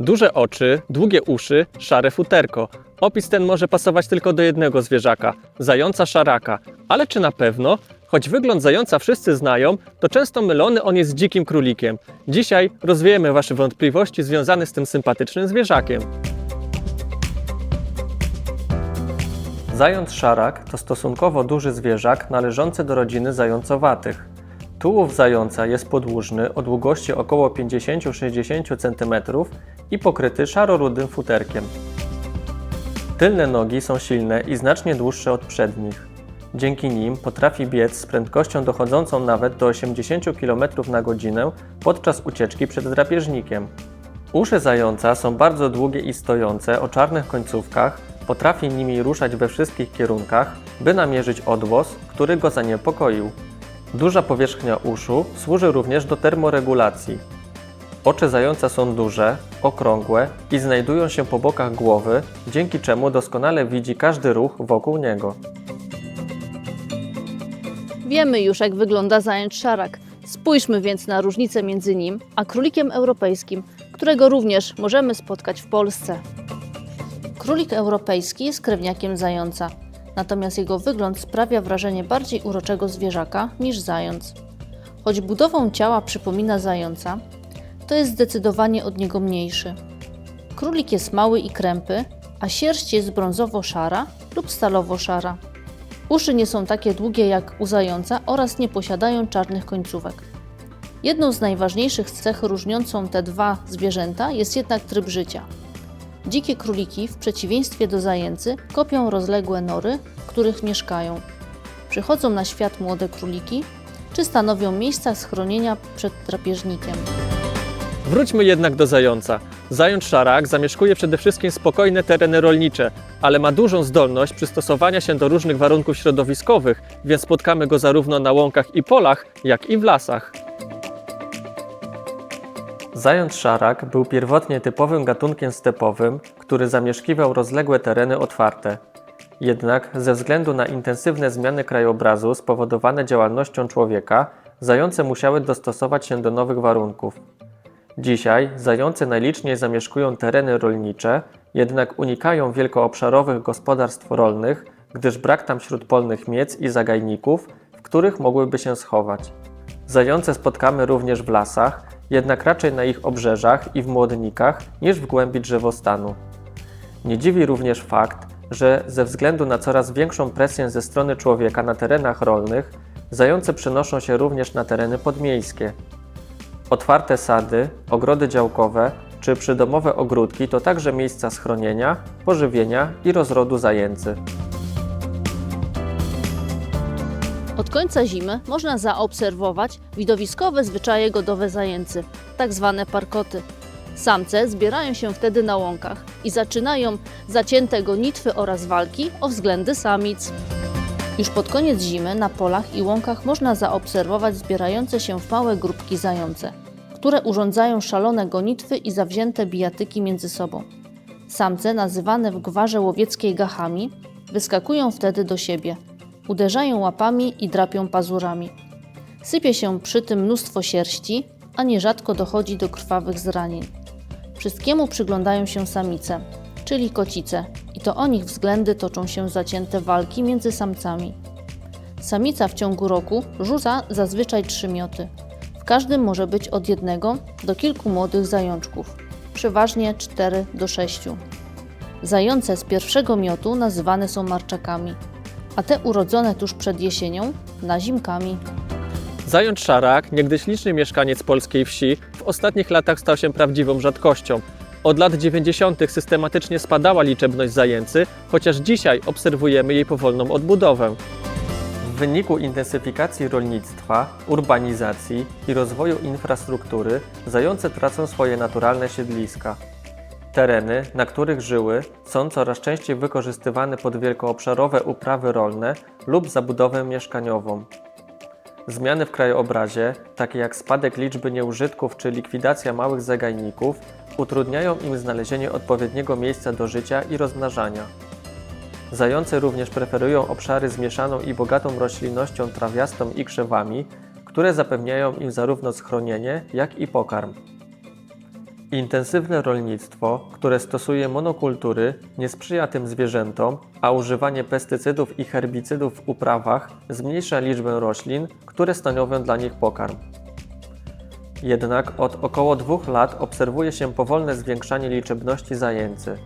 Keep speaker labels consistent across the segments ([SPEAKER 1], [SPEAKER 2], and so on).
[SPEAKER 1] Duże oczy, długie uszy, szare futerko. Opis ten może pasować tylko do jednego zwierzaka zająca szaraka. Ale czy na pewno? Choć wygląd zająca wszyscy znają, to często mylony on jest z dzikim królikiem. Dzisiaj rozwiejemy Wasze wątpliwości związane z tym sympatycznym zwierzakiem. Zając szarak to stosunkowo duży zwierzak należący do rodziny zającowatych. Tułów zająca jest podłużny o długości około 50-60 cm i pokryty szaro-rudym futerkiem. Tylne nogi są silne i znacznie dłuższe od przednich. Dzięki nim potrafi biec z prędkością dochodzącą nawet do 80 km na godzinę podczas ucieczki przed drapieżnikiem. Uszy zająca są bardzo długie i stojące o czarnych końcówkach, potrafi nimi ruszać we wszystkich kierunkach, by namierzyć odgłos, który go zaniepokoił. Duża powierzchnia uszu służy również do termoregulacji. Oczy zająca są duże, okrągłe i znajdują się po bokach głowy, dzięki czemu doskonale widzi każdy ruch wokół niego.
[SPEAKER 2] Wiemy już, jak wygląda zając szarak. Spójrzmy więc na różnicę między nim a królikiem europejskim, którego również możemy spotkać w Polsce. Królik europejski jest krewniakiem zająca, natomiast jego wygląd sprawia wrażenie bardziej uroczego zwierzaka niż zając. Choć budową ciała przypomina zająca, to jest zdecydowanie od niego mniejszy. Królik jest mały i krępy, a sierść jest brązowo-szara lub stalowo-szara. Uszy nie są takie długie jak u zająca oraz nie posiadają czarnych końcówek. Jedną z najważniejszych cech różniącą te dwa zwierzęta jest jednak tryb życia. Dzikie króliki, w przeciwieństwie do zajęcy, kopią rozległe nory, w których mieszkają. Przychodzą na świat młode króliki, czy stanowią miejsca schronienia przed drapieżnikiem.
[SPEAKER 1] Wróćmy jednak do zająca. Zając szarak zamieszkuje przede wszystkim spokojne tereny rolnicze, ale ma dużą zdolność przystosowania się do różnych warunków środowiskowych, więc spotkamy go zarówno na łąkach i polach, jak i w lasach. Zając szarak był pierwotnie typowym gatunkiem stepowym, który zamieszkiwał rozległe tereny otwarte. Jednak ze względu na intensywne zmiany krajobrazu spowodowane działalnością człowieka, zające musiały dostosować się do nowych warunków. Dzisiaj zające najliczniej zamieszkują tereny rolnicze, jednak unikają wielkoobszarowych gospodarstw rolnych, gdyż brak tam śródpolnych miec i zagajników, w których mogłyby się schować. Zające spotkamy również w lasach, jednak raczej na ich obrzeżach i w młodnikach niż w głębi drzewostanu. Nie dziwi również fakt, że ze względu na coraz większą presję ze strony człowieka na terenach rolnych, zające przenoszą się również na tereny podmiejskie. Otwarte sady, ogrody działkowe czy przydomowe ogródki to także miejsca schronienia, pożywienia i rozrodu zajęcy.
[SPEAKER 2] Od końca zimy można zaobserwować widowiskowe zwyczaje godowe zajęcy, tak zwane parkoty. Samce zbierają się wtedy na łąkach i zaczynają zacięte gonitwy oraz walki o względy samic. Już pod koniec zimy na polach i łąkach można zaobserwować zbierające się w małe grupki zające, które urządzają szalone gonitwy i zawzięte bijatyki między sobą. Samce, nazywane w gwarze łowieckiej gachami, wyskakują wtedy do siebie, uderzają łapami i drapią pazurami. Sypie się przy tym mnóstwo sierści, a nierzadko dochodzi do krwawych zranień. Wszystkiemu przyglądają się samice, czyli kocice, to o nich względy toczą się zacięte walki między samcami. Samica w ciągu roku rzuca zazwyczaj trzy mioty. W każdym może być od jednego do kilku młodych zajączków, przeważnie 4 do 6. Zające z pierwszego miotu nazywane są marczakami, a te urodzone tuż przed jesienią nazimkami.
[SPEAKER 1] Zając szarak, niegdyś liczny mieszkaniec polskiej wsi, w ostatnich latach stał się prawdziwą rzadkością. Od lat 90. systematycznie spadała liczebność zajęcy, chociaż dzisiaj obserwujemy jej powolną odbudowę. W wyniku intensyfikacji rolnictwa, urbanizacji i rozwoju infrastruktury zające tracą swoje naturalne siedliska. Tereny, na których żyły, są coraz częściej wykorzystywane pod wielkoobszarowe uprawy rolne lub zabudowę mieszkaniową. Zmiany w krajobrazie, takie jak spadek liczby nieużytków czy likwidacja małych zagajników, utrudniają im znalezienie odpowiedniego miejsca do życia i rozmnażania. Zające również preferują obszary z mieszaną i bogatą roślinnością trawiastą i krzewami, które zapewniają im zarówno schronienie, jak i pokarm. Intensywne rolnictwo, które stosuje monokultury, nie sprzyja tym zwierzętom, a używanie pestycydów i herbicydów w uprawach zmniejsza liczbę roślin, które stanowią dla nich pokarm. Jednak od około dwóch lat obserwuje się powolne zwiększanie liczebności zajęcy.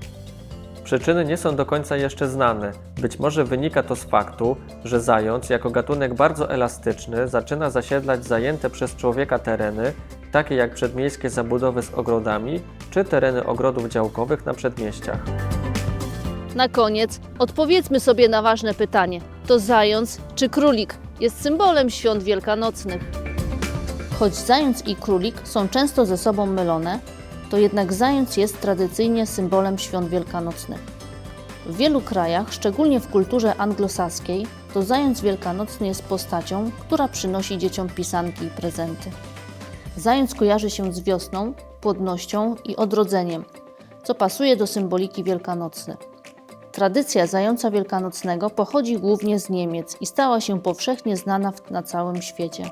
[SPEAKER 1] Przyczyny nie są do końca jeszcze znane. Być może wynika to z faktu, że zając jako gatunek bardzo elastyczny zaczyna zasiedlać zajęte przez człowieka tereny, takie jak przedmiejskie zabudowy z ogrodami czy tereny ogrodów działkowych na przedmieściach.
[SPEAKER 2] Na koniec odpowiedzmy sobie na ważne pytanie: to zając czy królik jest symbolem świąt wielkanocnych? Choć zając i królik są często ze sobą mylone, to jednak zając jest tradycyjnie symbolem świąt wielkanocnych. W wielu krajach, szczególnie w kulturze anglosaskiej, to zając wielkanocny jest postacią, która przynosi dzieciom pisanki i prezenty. Zając kojarzy się z wiosną, płodnością i odrodzeniem, co pasuje do symboliki wielkanocnej. Tradycja zająca wielkanocnego pochodzi głównie z Niemiec i stała się powszechnie znana na całym świecie.